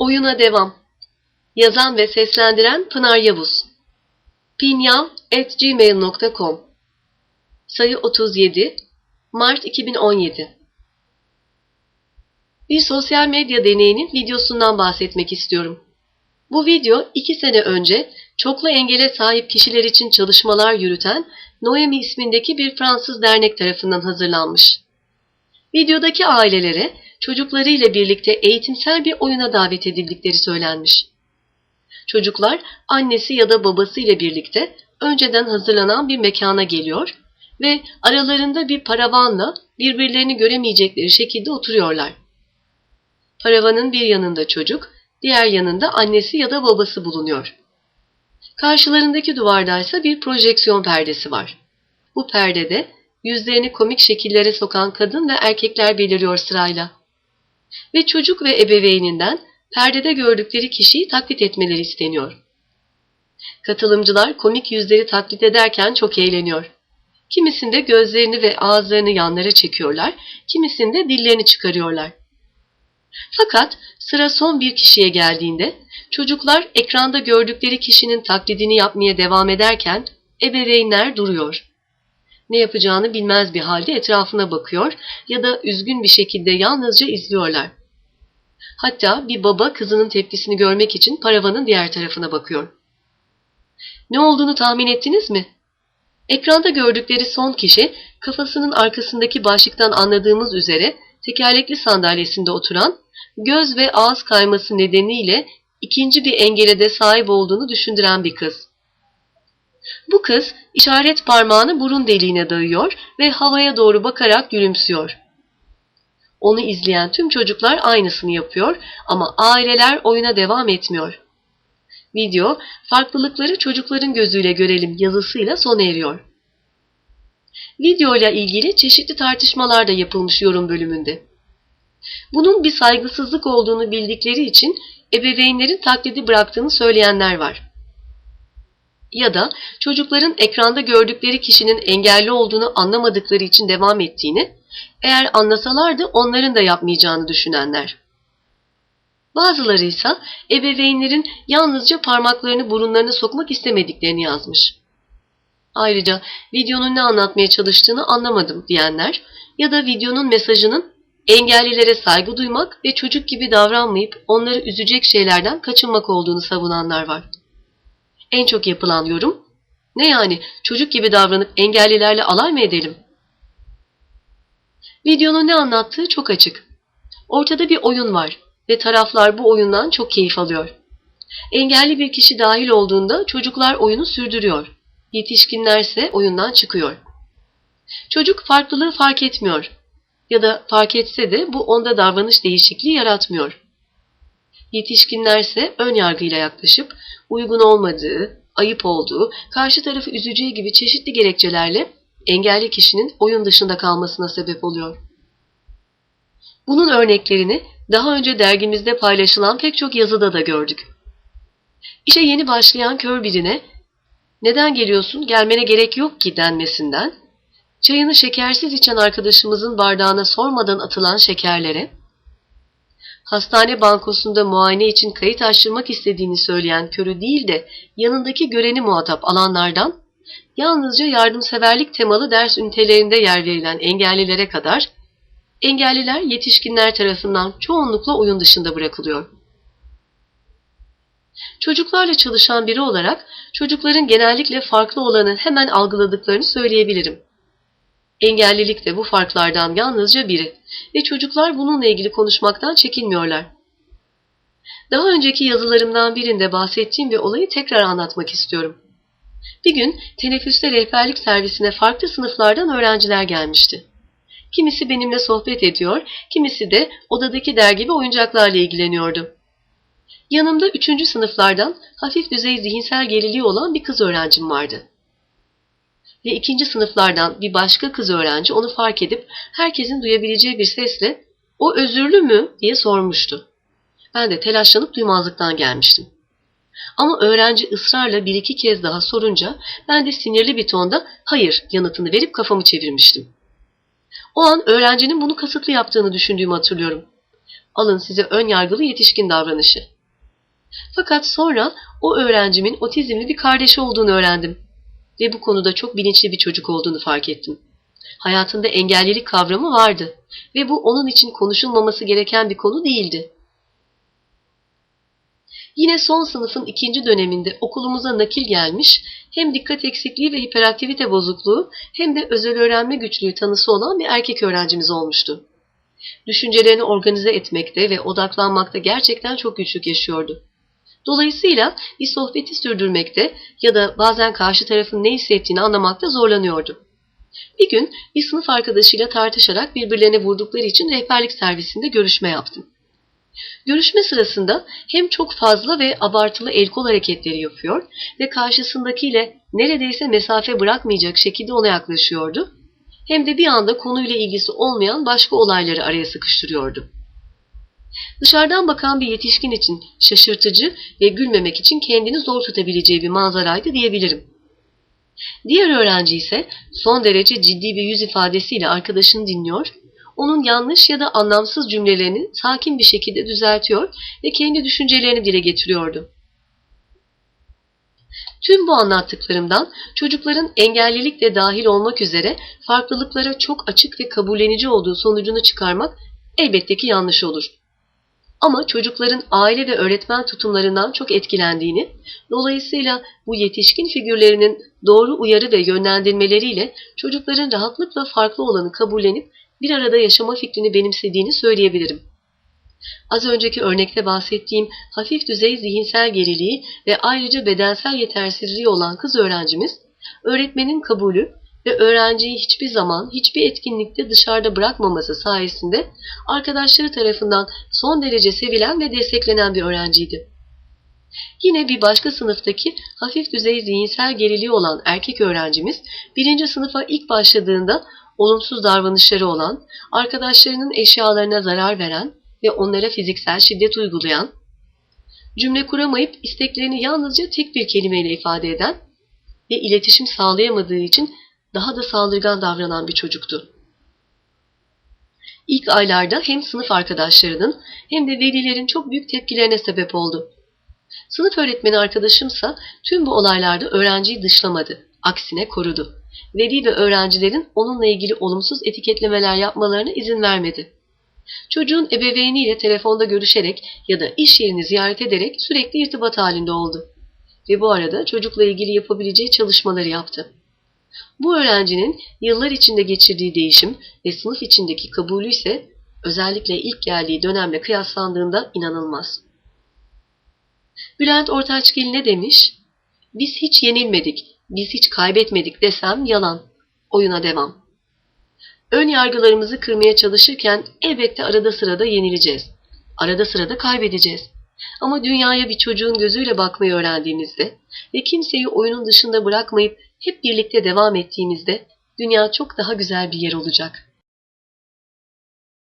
Oyuna devam. Yazan ve seslendiren Pınar Yavuz. pinyav.gmail.com Sayı 37 Mart 2017 Bir sosyal medya deneyinin videosundan bahsetmek istiyorum. Bu video iki sene önce çoklu engele sahip kişiler için çalışmalar yürüten Noemi ismindeki bir Fransız dernek tarafından hazırlanmış. Videodaki ailelere çocuklarıyla birlikte eğitimsel bir oyuna davet edildikleri söylenmiş. Çocuklar annesi ya da babası ile birlikte önceden hazırlanan bir mekana geliyor ve aralarında bir paravanla birbirlerini göremeyecekleri şekilde oturuyorlar. Paravanın bir yanında çocuk, diğer yanında annesi ya da babası bulunuyor. Karşılarındaki duvardaysa bir projeksiyon perdesi var. Bu perdede yüzlerini komik şekillere sokan kadın ve erkekler beliriyor sırayla. Ve çocuk ve ebeveyninden perdede gördükleri kişiyi taklit etmeleri isteniyor. Katılımcılar komik yüzleri taklit ederken çok eğleniyor. Kimisinde gözlerini ve ağızlarını yanlara çekiyorlar, kimisinde dillerini çıkarıyorlar. Fakat sıra son bir kişiye geldiğinde çocuklar ekranda gördükleri kişinin taklidini yapmaya devam ederken ebeveynler duruyor. Ne yapacağını bilmez bir halde etrafına bakıyor ya da üzgün bir şekilde yalnızca izliyorlar. Hatta bir baba kızının tepkisini görmek için paravanın diğer tarafına bakıyor. Ne olduğunu tahmin ettiniz mi? Ekranda gördükleri son kişi kafasının arkasındaki başlıktan anladığımız üzere tekerlekli sandalyesinde oturan, göz ve ağız kayması nedeniyle ikinci bir engele de sahip olduğunu düşündüren bir kız. Bu kız işaret parmağını burun deliğine dayıyor ve havaya doğru bakarak gülümsüyor. Onu izleyen tüm çocuklar aynısını yapıyor ama aileler oyuna devam etmiyor. Video, farklılıkları çocukların gözüyle görelim yazısıyla sona eriyor. Video ile ilgili çeşitli tartışmalar da yapılmış yorum bölümünde. Bunun bir saygısızlık olduğunu bildikleri için ebeveynlerin taklidi bıraktığını söyleyenler var. Ya da çocukların ekranda gördükleri kişinin engelli olduğunu anlamadıkları için devam ettiğini, eğer anlasalardı onların da yapmayacağını düşünenler. Bazıları ise ebeveynlerin yalnızca parmaklarını burunlarına sokmak istemediklerini yazmış. Ayrıca videonun ne anlatmaya çalıştığını anlamadım diyenler ya da videonun mesajının engellilere saygı duymak ve çocuk gibi davranmayıp onları üzecek şeylerden kaçınmak olduğunu savunanlar var. En çok yapılan yorum, ne yani çocuk gibi davranıp engellilerle alay mı edelim? Videonun ne anlattığı çok açık. Ortada bir oyun var ve taraflar bu oyundan çok keyif alıyor. Engelli bir kişi dahil olduğunda çocuklar oyunu sürdürüyor. Yetişkinlerse oyundan çıkıyor. Çocuk farklılığı fark etmiyor ya da fark etse de bu onda davranış değişikliği yaratmıyor. Yetişkinlerse ön yargıyla yaklaşıp uygun olmadığı, ayıp olduğu, karşı tarafı üzeceği gibi çeşitli gerekçelerle engelli kişinin oyun dışında kalmasına sebep oluyor. Bunun örneklerini daha önce dergimizde paylaşılan pek çok yazıda da gördük. İşe yeni başlayan kör birine neden geliyorsun gelmene gerek yok ki denmesinden, çayını şekersiz içen arkadaşımızın bardağına sormadan atılan şekerlere, hastane bankosunda muayene için kayıt açtırmak istediğini söyleyen körü değil de yanındaki göreni muhatap alanlardan, yalnızca yardımseverlik temalı ders ünitelerinde yer verilen engellilere kadar, engelliler yetişkinler tarafından çoğunlukla oyun dışında bırakılıyor. Çocuklarla çalışan biri olarak çocukların genellikle farklı olanı hemen algıladıklarını söyleyebilirim. Engellilik de bu farklardan yalnızca biri ve çocuklar bununla ilgili konuşmaktan çekinmiyorlar. Daha önceki yazılarımdan birinde bahsettiğim bir olayı tekrar anlatmak istiyorum. Bir gün teneffüste rehberlik servisine farklı sınıflardan öğrenciler gelmişti. Kimisi benimle sohbet ediyor, kimisi de odadaki dergi ve oyuncaklarla ilgileniyordu. Yanımda üçüncü sınıflardan hafif düzey zihinsel geriliği olan bir kız öğrencim vardı. Ve ikinci sınıflardan bir başka kız öğrenci onu fark edip herkesin duyabileceği bir sesle o özürlü mü diye sormuştu. Ben de telaşlanıp duymazlıktan gelmiştim. Ama öğrenci ısrarla bir iki kez daha sorunca ben de sinirli bir tonda hayır yanıtını verip kafamı çevirmiştim. O an öğrencinin bunu kasıtlı yaptığını düşündüğümü hatırlıyorum. Alın size ön yargılı yetişkin davranışı. Fakat sonra o öğrencimin otizmli bir kardeşi olduğunu öğrendim. Ve bu konuda çok bilinçli bir çocuk olduğunu fark ettim. Hayatında engellilik kavramı vardı ve bu onun için konuşulmaması gereken bir konu değildi. Yine son sınıfın ikinci döneminde okulumuza nakil gelmiş, hem dikkat eksikliği ve hiperaktivite bozukluğu hem de özel öğrenme güçlüğü tanısı olan bir erkek öğrencimiz olmuştu. Düşüncelerini organize etmekte ve odaklanmakta gerçekten çok güçlük yaşıyordu. Dolayısıyla bir sohbeti sürdürmekte ya da bazen karşı tarafın ne hissettiğini anlamakta zorlanıyordu. Bir gün bir sınıf arkadaşıyla tartışarak birbirlerine vurdukları için rehberlik servisinde görüşme yaptım. Görüşme sırasında hem çok fazla ve abartılı el kol hareketleri yapıyor ve karşısındakiyle neredeyse mesafe bırakmayacak şekilde ona yaklaşıyordu. Hem de bir anda konuyla ilgisi olmayan başka olayları araya sıkıştırıyordu. Dışarıdan bakan bir yetişkin için şaşırtıcı ve gülmemek için kendini zor tutabileceği bir manzaraydı diyebilirim. Diğer öğrenci ise son derece ciddi bir yüz ifadesiyle arkadaşını dinliyor, onun yanlış ya da anlamsız cümlelerini sakin bir şekilde düzeltiyor ve kendi düşüncelerini dile getiriyordu. Tüm bu anlattıklarımdan çocukların engellilik de dahil olmak üzere farklılıklara çok açık ve kabullenici olduğu sonucunu çıkarmak elbette ki yanlış olur. Ama çocukların aile ve öğretmen tutumlarından çok etkilendiğini, dolayısıyla bu yetişkin figürlerinin doğru uyarı ve yönlendirmeleriyle çocukların rahatlıkla farklı olanı kabullenip bir arada yaşama fikrini benimsediğini söyleyebilirim. Az önceki örnekte bahsettiğim hafif düzey zihinsel geriliği ve ayrıca bedensel yetersizliği olan kız öğrencimiz, öğretmenin kabulü ve öğrenciyi hiçbir zaman hiçbir etkinlikte dışarıda bırakmaması sayesinde arkadaşları tarafından son derece sevilen ve desteklenen bir öğrenciydi. Yine bir başka sınıftaki hafif düzey zihinsel geriliği olan erkek öğrencimiz birinci sınıfa ilk başladığında olumsuz davranışları olan, arkadaşlarının eşyalarına zarar veren ve onlara fiziksel şiddet uygulayan, cümle kuramayıp isteklerini yalnızca tek bir kelimeyle ifade eden ve iletişim sağlayamadığı için daha da saldırgan davranan bir çocuktu. İlk aylarda hem sınıf arkadaşlarının hem de velilerin çok büyük tepkilerine sebep oldu. Sınıf öğretmeni arkadaşımsa tüm bu olaylarda öğrenciyi dışlamadı, aksine korudu. Veli ve öğrencilerin onunla ilgili olumsuz etiketlemeler yapmalarına izin vermedi. Çocuğun ebeveyniyle telefonda görüşerek ya da iş yerini ziyaret ederek sürekli irtibat halinde oldu. Ve bu arada çocukla ilgili yapabileceği çalışmaları yaptı. Bu öğrencinin yıllar içinde geçirdiği değişim ve sınıf içindeki kabulü ise özellikle ilk geldiği dönemle kıyaslandığında inanılmaz. Bülent Ortaçgil ne demiş? Biz hiç yenilmedik, biz hiç kaybetmedik desem yalan. Oyuna devam. Ön yargılarımızı kırmaya çalışırken elbette arada sırada yenileceğiz. Arada sırada kaybedeceğiz. Ama dünyaya bir çocuğun gözüyle bakmayı öğrendiğimizde ve kimseyi oyunun dışında bırakmayıp hep birlikte devam ettiğimizde dünya çok daha güzel bir yer olacak.